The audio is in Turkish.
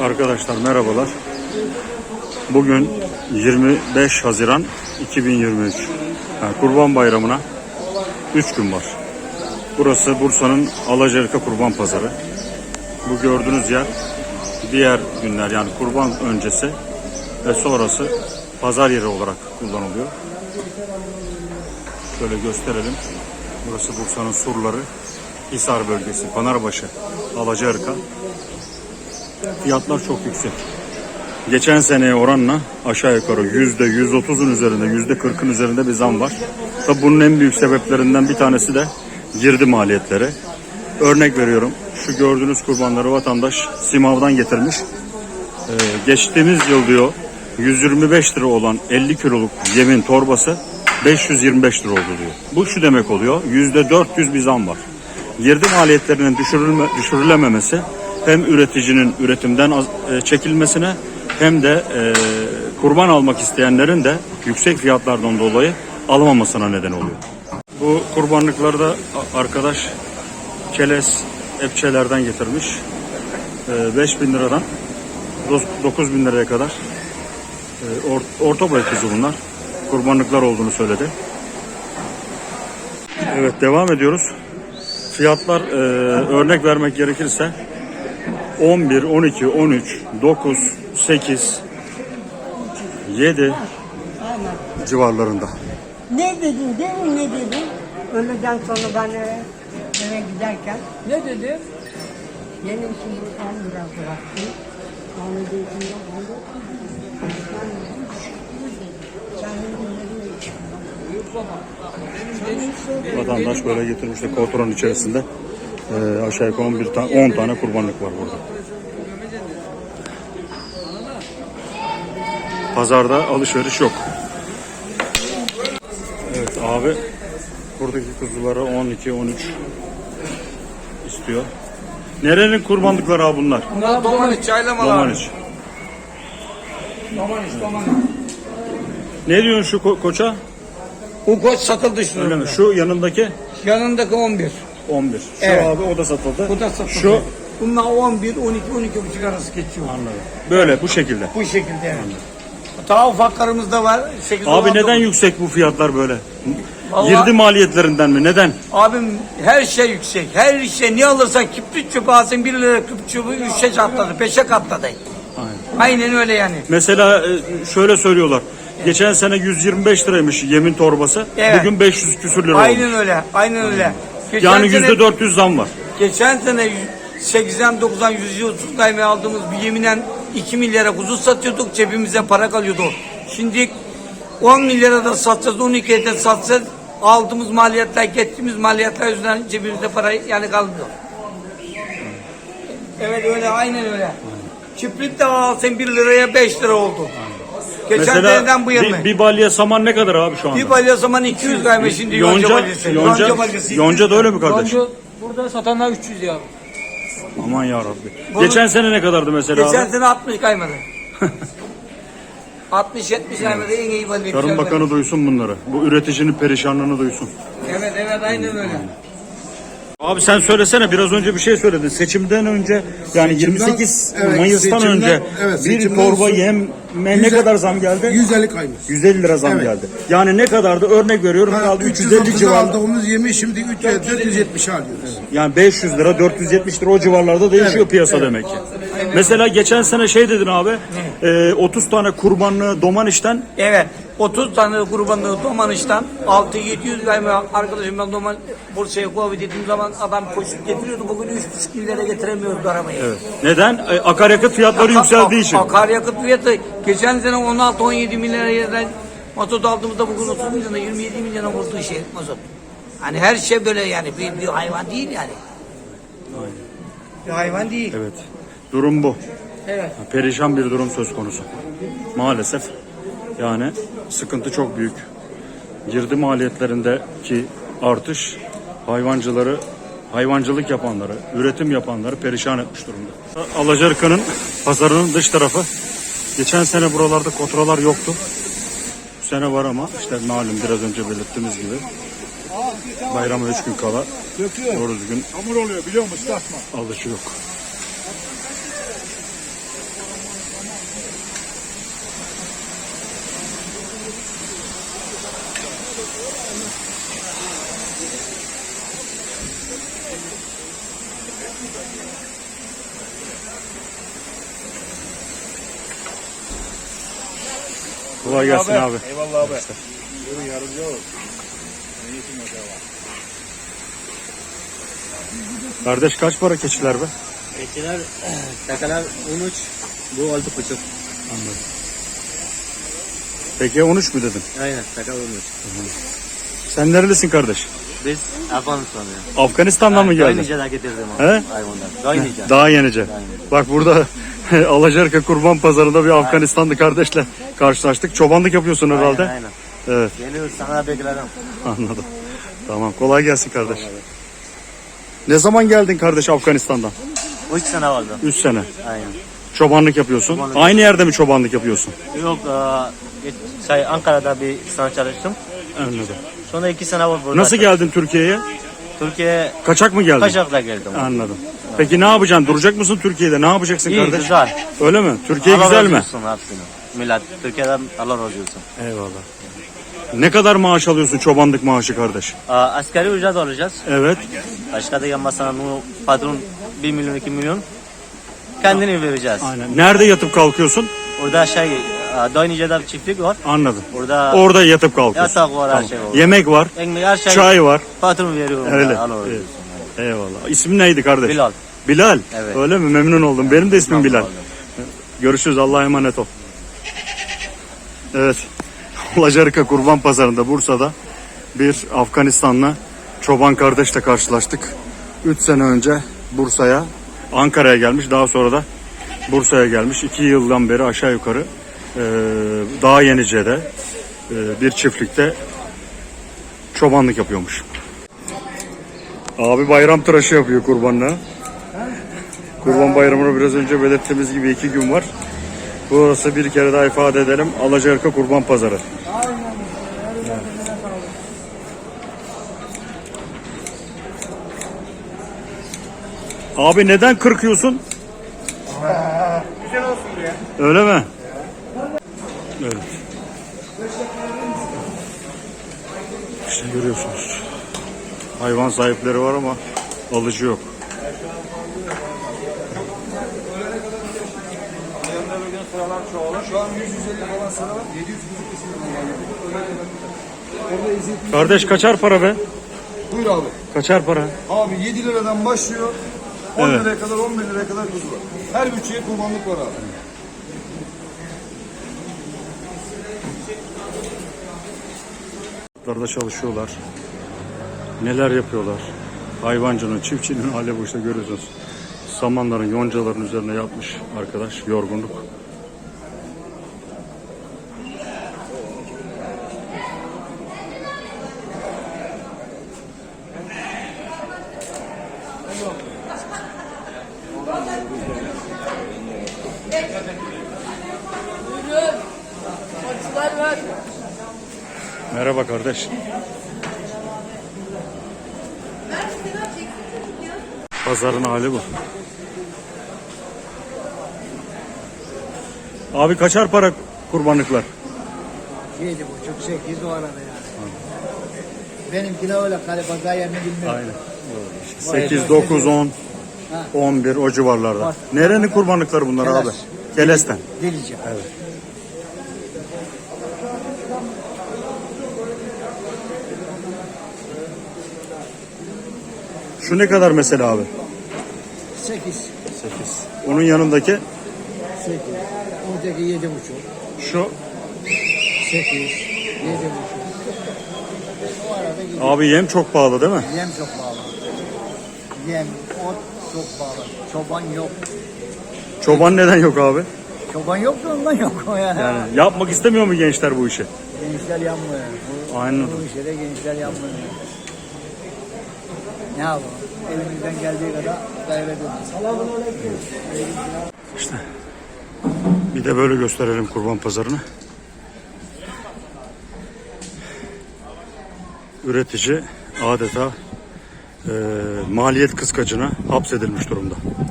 Arkadaşlar merhabalar. Bugün 25 Haziran 2023. Yani Kurban Bayramı'na 3 gün var. Burası Bursa'nın Alacalıka Kurban Pazarı. Bu gördüğünüz yer diğer günler yani kurban öncesi ve sonrası pazar yeri olarak kullanılıyor. Şöyle gösterelim. Burası Bursa'nın surları. Hisar bölgesi, Pınarbaşı, Alacalıka. Fiyatlar çok yüksek. Geçen seneye oranla aşağı yukarı yüzde 130'un üzerinde, yüzde 40'ın üzerinde bir zam var. Tabi bunun en büyük sebeplerinden bir tanesi de girdi maliyetleri. Örnek veriyorum. Şu gördüğünüz kurbanları vatandaş Simav'dan getirmiş. Ee, geçtiğimiz yıl diyor 125 lira olan 50 kiloluk yemin torbası 525 lira oldu diyor. Bu şu demek oluyor. Yüzde 400 bir zam var. Girdi maliyetlerinin düşürülme, düşürülememesi hem üreticinin üretimden e, çekilmesine hem de e, kurban almak isteyenlerin de yüksek fiyatlardan dolayı alamamasına neden oluyor. Bu kurbanlıkları da a- arkadaş Keles Epçelerden getirmiş. E, 5000 liradan 9 bin liraya kadar or- orta boy kuzu bunlar. Kurbanlıklar olduğunu söyledi. Evet devam ediyoruz. Fiyatlar e, örnek vermek gerekirse 11, 12, 13, 9, 8, 7 civarlarında. Ne dedin değil mi ne dedin? Öğleden sonra ben eve, eve giderken Ne dedi? benim şimdi 10 lira bıraktım. Onu dediğinde onu Vatandaş böyle getirmiş de kontrolün içerisinde e, aşağı yukarı 11 tane 10 tane kurbanlık var burada. Pazarda alışveriş yok. Evet abi buradaki kuzuları 12 13 istiyor. Nerenin kurbanlıkları abi bunlar? Bunlar Domaniç, çaylamalar. Domaniç. Domaniç, Domaniç. Ne diyorsun şu ko- koça? Bu koç satıldı şu Öyle mi? Şu yanındaki Yanındaki 11. 11. Şu Evet. abi o da satıldı. Bu da satıldı. Şu Bunlar 11, 12, 12 buçuk arası geçiyor. anladım. Böyle bu şekilde. Bu şekilde yani. Daha ufaklarımız da var. 8, Abi neden yüksek bu fiyatlar böyle? Vallahi- Girdi maliyetlerinden mi? Neden? Abim her şey yüksek. Her şey ne alırsan kibrit çöpü alsın 1 lira kibrit çöpü 3'e katladı, 5'e katladı. Aynen öyle yani. Mesela e, şöyle söylüyorlar. Geçen sene 125 liraymış yemin torbası. Evet. Bugün 500 küsür lira Aynen olmuş. öyle. Aynen öyle. Geçen Yani yüzde 400 zam var. Geçen sene 80 90 130 daimi aldığımız bir yeminen 2 milyara kuzu satıyorduk cebimize para kalıyordu. Şimdi 10 milyara da satacağız 12'ye de satacağız aldığımız maliyetler gittiğimiz maliyetler yüzünden cebimizde para yani kalmıyor. Evet öyle aynen öyle. Kibrit de alsın 1 liraya 5 lira oldu. Geçen seneden bu yana. bir, bir balya saman ne kadar abi şu anda? Bir balya zaman 200 gayme şimdi yonca, yonca, balyası. yonca, balyası. yonca da öyle mi kardeş? Yonca burada satanlar 300 ya. Aman ya Rabbi. Bunu- Geçen sene ne kadardı mesela Geçen abi? sene 60 kaymadı. 60-70 kaymadı en iyi balık. Tarım Bakanı duysun bunları. Bu üreticinin perişanlığını duysun. Evet evet aynen öyle. Abi sen söylesene biraz önce bir şey söyledin. Seçimden önce yani 28 evet, Mayıs'tan seçimden- önce evet, bir seçimden torba sonra- yem ne Yüze- kadar zam geldi? 150 kaymış. 150 lira zam Evet. geldi. Yani ne kadardı? Örnek veriyorum Ha, kaldı 350 330'a civarında. aldığımız yemi şimdi 300, 470 alıyoruz. Yani 500 lira 470 lira o civarlarda değişiyor Evet, piyasa evet. demek ki. Mesela geçen sene şey dedin abi. e, 30 tane kurbanlığı doman işten Evet 30 tane kurbanlığı Domanış'tan 6-700 kayma arkadaşım ben Doman Bursa'ya kovi dediğim zaman adam poşet getiriyordu. Bugün 3,5 milyara getiremiyoruz arabayı. Evet. Neden? E, akaryakıt fiyatları yükseldiği için. Akaryakıt fiyatı geçen sene 16-17 milyara yerden mazot aldığımızda bugün 30 milyona 27 milyona vurdu şey mazot. Hani her şey böyle yani bir, bir hayvan değil yani. Bir hayvan değil. Evet. Durum bu. Evet. Perişan bir durum söz konusu. Maalesef. Yani sıkıntı çok büyük. Girdi maliyetlerindeki artış hayvancıları, hayvancılık yapanları, üretim yapanları perişan etmiş durumda. Alacarka'nın pazarının dış tarafı. Geçen sene buralarda kotralar yoktu. Bu sene var ama işte malum biraz önce belirttiğimiz gibi. Bayrama 3 gün kala doğru düzgün Hamur oluyor biliyor musun? Takma. Kolay gelsin abi. Eyvallah abi. Kardeş kaç para keçiler be? Keçiler, takalar 13, bu 6,5. Peki 13 mü dedin? Aynen, takal 13. Sen nerelisin kardeş? Biz Afganistan'da. Afganistan'dan mı geldin? Doyunca da getirdim He? hayvanlar. Doyunca. Daha yenice. Bak burada Alacarka Kurban Pazarı'nda bir Afganistanlı kardeşle karşılaştık. Çobanlık yapıyorsun herhalde. Aynen, aynen. Evet Geliyoruz sana beklerim. anladım. Tamam kolay gelsin kardeş. Ne zaman geldin kardeş Afganistan'dan? 3 sene oldu. 3 sene. Aynen. Çobanlık yapıyorsun. Çobanlık. Aynı yerde mi çobanlık yapıyorsun? Yok, e, şey, Ankara'da bir sene çalıştım. Anladım. Sonra 2 sene var burada. Nasıl geldin Türkiye'ye? Türkiye Kaçak mı geldin? Kaçak'ta geldim. Anladım. Peki ne yapacaksın? Duracak mısın Türkiye'de? Ne yapacaksın İyi, kardeş? güzel. Öyle mi? Türkiye Allah güzel razı mi? olsun hepsini. Millet, Türkiye'den Allah razı olsun. Eyvallah. Ne kadar maaş alıyorsun çobanlık maaşı kardeş? Aa, asgari ücret alacağız. Evet. Başka da yanmasana bu patron 1 milyon 2 milyon kendini vereceğiz. Aynen. Nerede yatıp kalkıyorsun? Orada şey Doynice'de bir çiftlik var. Anladım. Orada Orada yatıp kalkıyorsun. yatak var her şey var. Yemek var. Ekmek her şey Çay var. patron veriyor. Öyle. Allah razı olsun. Eyvallah. İsmin neydi kardeş? Bilal. Bilal. Evet. Öyle mi? Memnun oldum. Benim de ismim Bilal. Görüşürüz. Allah'a emanet ol. Evet. Lacarika Kurban Pazarı'nda Bursa'da bir Afganistanlı çoban kardeşle karşılaştık. 3 sene önce Bursa'ya, Ankara'ya gelmiş. Daha sonra da Bursa'ya gelmiş. 2 yıldan beri aşağı yukarı e, Dağ Yenice'de e, bir çiftlikte çobanlık yapıyormuş. Abi bayram tıraşı yapıyor kurbanla. Kurban bayramına biraz önce belirttiğimiz gibi iki gün var. Burası bir kere daha ifade edelim. Alacaarka Kurban Pazarı. Abi neden kırkıyorsun? Güzel olsun diye. Öyle mi? Evet. İşte görüyorsunuz. Hayvan sahipleri var ama alıcı yok. Şu an 150 falan sıra var. 700 kuzu kesildi. Orada eziyet. Kardeş kaçar para be? Buyur abi. Kaçar para? Abi 7 liradan başlıyor. 10 Evet. liraya kadar 11 liraya kadar kuzu var. Her bütçeye kurbanlık var abi. Tarlalarda çalışıyorlar. Neler yapıyorlar? Hayvancının, çiftçinin hali bu işte görüyorsunuz. Samanların, yoncaların üzerine yatmış arkadaş. Yorgunluk. Merhaba kardeş. Pazarın hali bu. Abi kaçar para kurbanlıklar? Yedi buçuk, sekiz o arada yani. Benimkiler öyle kale pazar yerini bilmiyorum. Aynen. 8, 9, 10, 11 o civarlarda. Nerenin kurbanlıkları bunlar Keles. abi? Keles'ten. Delice. Şu ne kadar mesela abi? Sekiz, 8. Onun yanındaki sekiz. Oradaki yedi buçuk, şu sekiz, yedi buçuk. O arada gidiyor. abi yem çok pahalı değil mi? Yem çok pahalı. Yem, ot çok pahalı. Çoban yok. Çoban neden yok abi? Çoban yok da ondan yok o yani. Yani yapmak istemiyor mu gençler bu işi? Gençler yanmıyor. Bu, Aynen. bu işe de gençler yanmıyor. Ne yapalım? Elimizden geldiği kadar gayret ediyoruz. İşte bir de böyle gösterelim kurban pazarını. Üretici adeta eee maliyet kıskacına hapsedilmiş durumda.